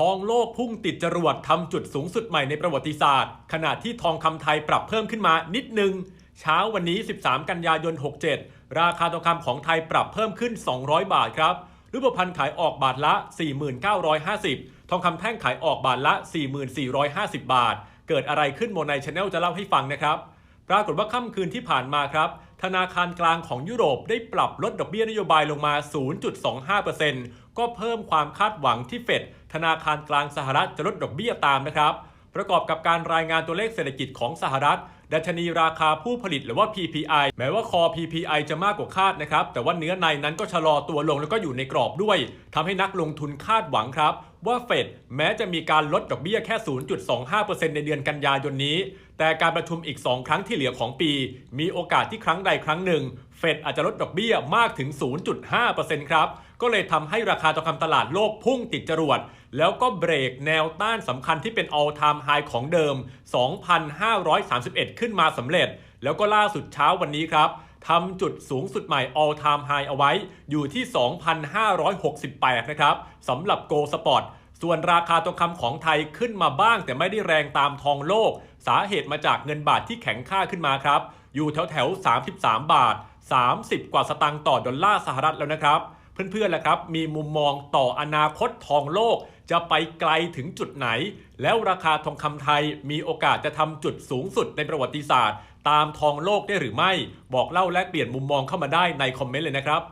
ทองโลกพุ่งติดจรวดทำจุดสูงสุดใหม่ในประวัติศาสตร์ ขณะที่ทองคำไทยปรับเพิ่มขึ้นมานิดนึง เช้าวันนี้ 13 กันยายน 67 ราคาทองคำของไทยปรับเพิ่มขึ้น 200 บาทครับ รูปพรรณขายออกบาทละ 4,950 ทองคำแท่งขายออกบาทละ 4,450 บาท เกิดอะไรขึ้นโมไนชาแนลจะเล่าให้ฟังนะครับ ปรากฏว่าค่ำคืนที่ผ่านมาครับ ธนาคารกลางของยุโรปได้ปรับลดดอกเบี้ยนโยบายลงมา 0.25%ก็เพิ่มความคาดหวังที่เฟดธนาคารกลางสหรัฐจะลดดอกเบี้ยตามนะครับ ประกอบกับการรายงานตัวเลขเศรษฐกิจของสหรัฐดัชนีราคาผู้ผลิตหรือว่า PPI แม้ว่าคอ PPI จะมากกว่าคาดนะครับ แต่ว่าเนื้อในนั้นก็ชะลอตัวลงแล้วก็อยู่ในกรอบด้วยทำให้นักลงทุนคาดหวังครับ ว่าเฟดแม้จะมีการลดดอกเบี้ยแค่ 0.25%ในเดือนกันยายนนี้ แต่การประชุมอีก 2 ครั้งที่เหลือของปี มีโอกาสที่ครั้งใดครั้งหนึ่ง เฟดอาจจะลดดอกเบี้ยมากถึง 0.5%ครับ ก็เลยทำให้ราคาทองคำตลาดโลกพุ่งติดจรวด แล้วก็เบรกแนวต้านสำคัญที่เป็น all time high ของเดิม 2,531 ขึ้นมาสำเร็จ แล้วก็ล่าสุดเช้าวันนี้ครับ ทำจุดสูงสุดใหม่ all time high เอาไว้อยู่ที่ 2,568 นะครับสำหรับ Go Spot ส่วนราคาทองคำของไทยขึ้นมาบ้าง แต่ไม่ได้แรงตามทองโลก สาเหตุมาจากเงินบาทที่แข็งค่าขึ้นมาครับ อยู่แถวแถว 33 บาท 30 กว่าสตางค์ต่อดอลลาร์สหรัฐแล้วนะครับ เพื่อนๆล่ะครับ มีมุมมองต่ออนาคตทองโลก จะไปไกลถึงจุดไหน แล้วราคาทองคำไทยมีโอกาสจะทำจุดสูงสุดในประวัติศาสตร์ ตามทองโลกได้หรือไม่ บอกเล่าและเปลี่ยนมุมมองเข้ามาได้ในคอมเมนต์เลยนะครับ